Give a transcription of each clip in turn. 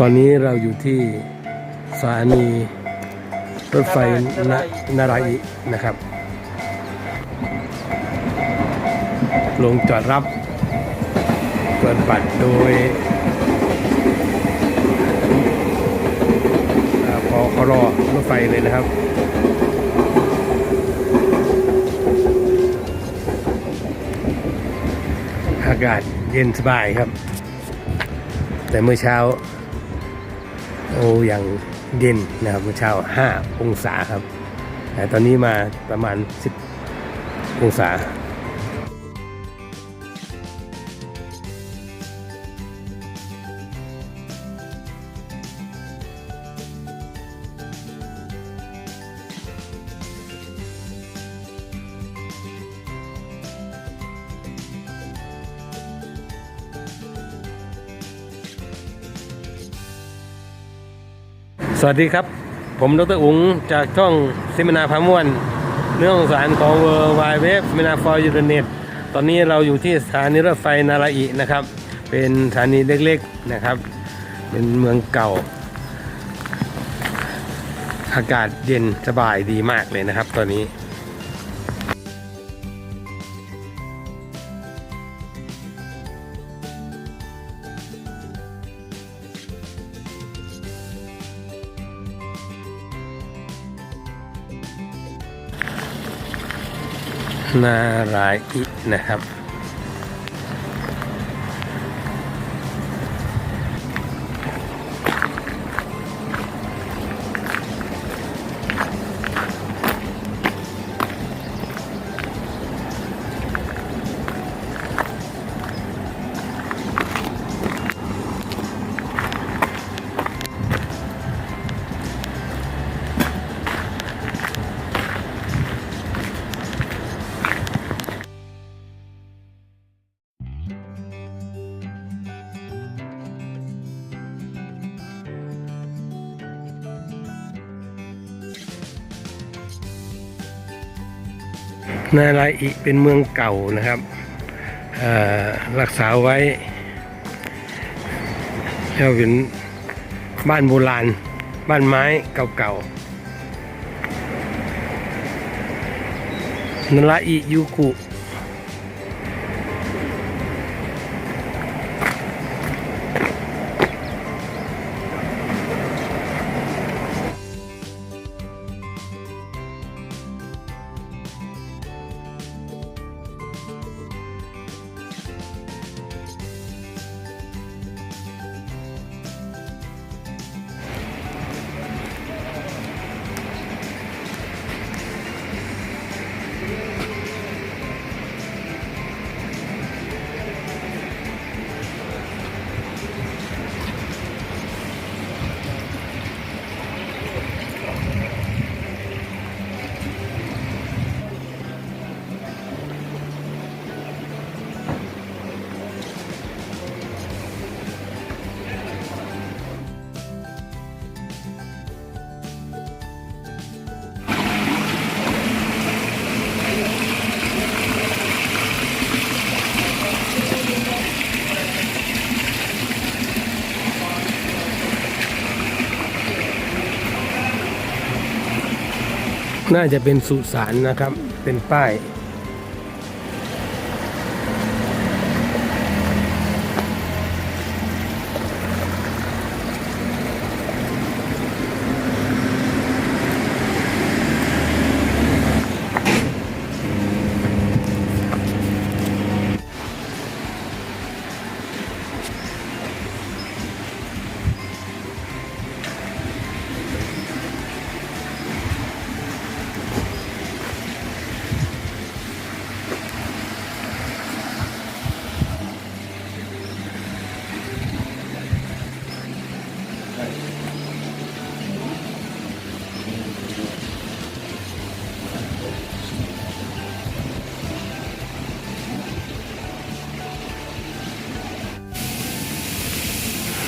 ตอนนี้เราอยู่ที่สถานีรถไฟนนาราอินะครับ ลงจอดรับ เปิดบัตรโดยพอขรอรถไฟเลยนะครับ อากาศเย็นสบายครับ แต่เมื่อเช้า โอ้ยังเย็นนะครับเมื่อเช้า 5 องศาครับ แต่ตอนนี้มาประมาณ 10 องศา สวัสดีครับ ผมดรอุ๋งจากช่องซิมินาพาม่วน เรื่องสารของเวอร์ไวเว็บซิมินาฟอร์ยูเน็ตตอนนี้เราอยู่ที่สถานีรถไฟนาราอินะครับ เป็นสถานีเล็กๆนะครับ เป็นเมืองเก่า อากาศเย็นสบายดีมากเลยนะครับตอนนี้ นารายอินะครับ นารายอิเป็นเมืองเก่านะครับรักษาไว้เราเป็นบ้านโบราณ บ้านไม้เก่าๆนาราอิยูกุ น่าจะเป็นสุสานนะครับ เป็นป้าย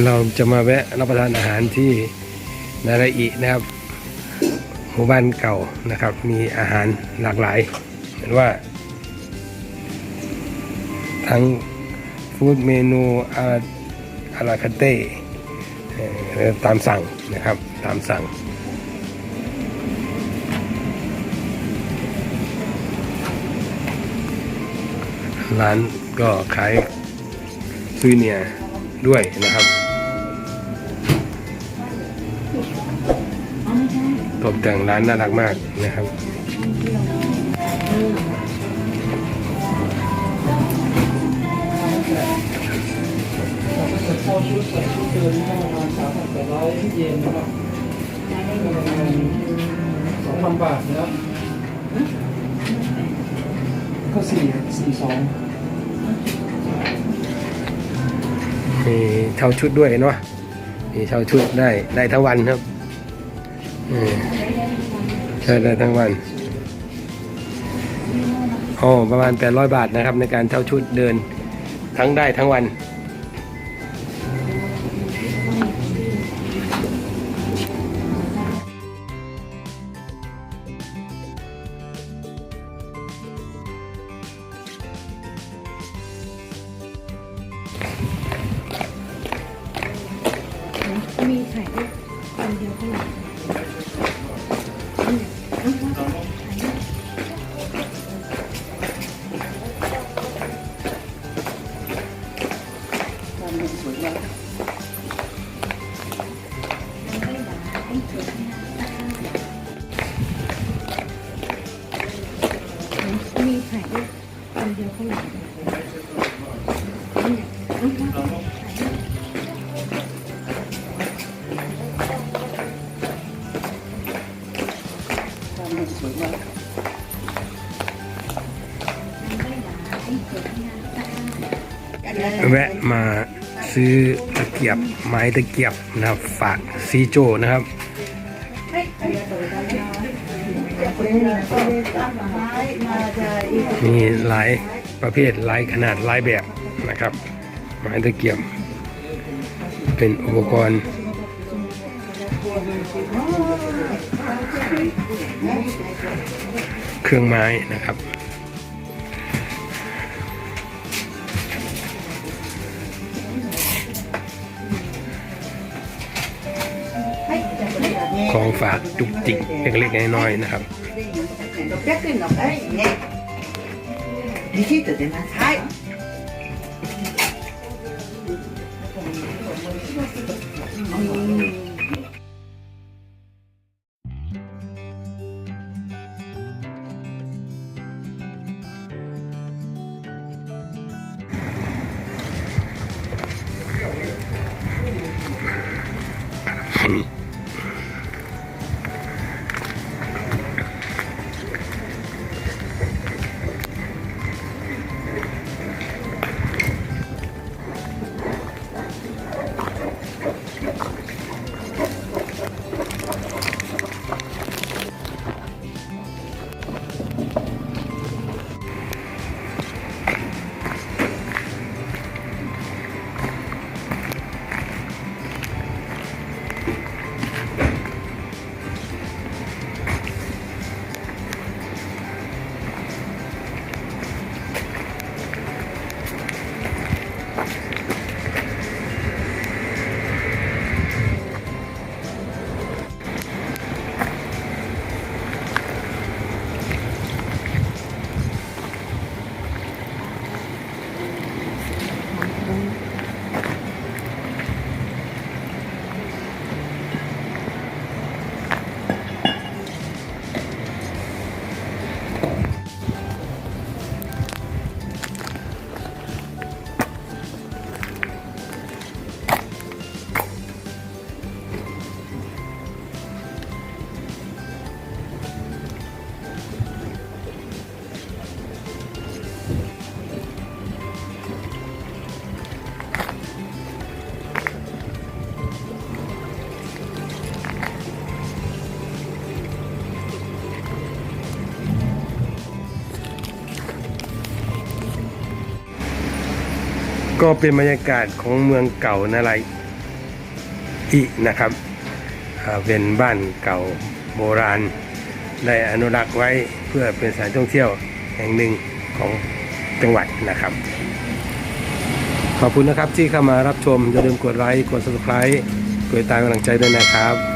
เราจะมาแวะรับประทานอาหารที่นาราอินะครับหมู่บ้านเก่านะครับ มีอาหารหลากหลายเห็นว่า ทั้งฟู้ดเมนูอาอาราคาเต้ตามสั่งนะครับตามสั่ง ร้านก็ขายซูเนียด้วยนะครับ ตกแต่งร้านน่ารักมากนะครับพอชุดใส่ชุดเดินก็ประมาณสามพันแปดร้อยเยนนะครับ สองพันบาทนะครับก็สี่สี่สองมีเช่าชุดด้วยเนาะมีเช่าชุดได้ได้ทั้งวันครับอืม ใช้ได้ทั้งวันอ๋อประมาณ800 บาทนะครับ ในการเช่าชุดเดินทั้งได้ทั้งวัน เดียวเท่าไหร่แวะมาซื้อตะเกียบไม้ตะเกียบนะครับฝากซีโจนะครับ มีหลายประเภทหลายขนาดหลายแบบนะครับไม้ตะเกียบ เป็นอุปกรณ์เครื่องไม้นะครับของฝากจุกจิกเล็กๆน้อยๆนะครับ 600円のはいね。レシート出ます。はい。 ก็เป็นบรรยากาศของเมืองเก่านาไรอีนะครับเป็นบ้านเก่าโบราณ ได้อนุรักษ์ไว้เพื่อเป็นสถานท่องเที่ยวแห่งหนึ่งของจังหวัดนะครับ ขอบคุณนะครับที่เข้ามารับชม อย่าลืมกดไลค์ กด subscribe กดติดตามกำลังใจด้วยนะครับ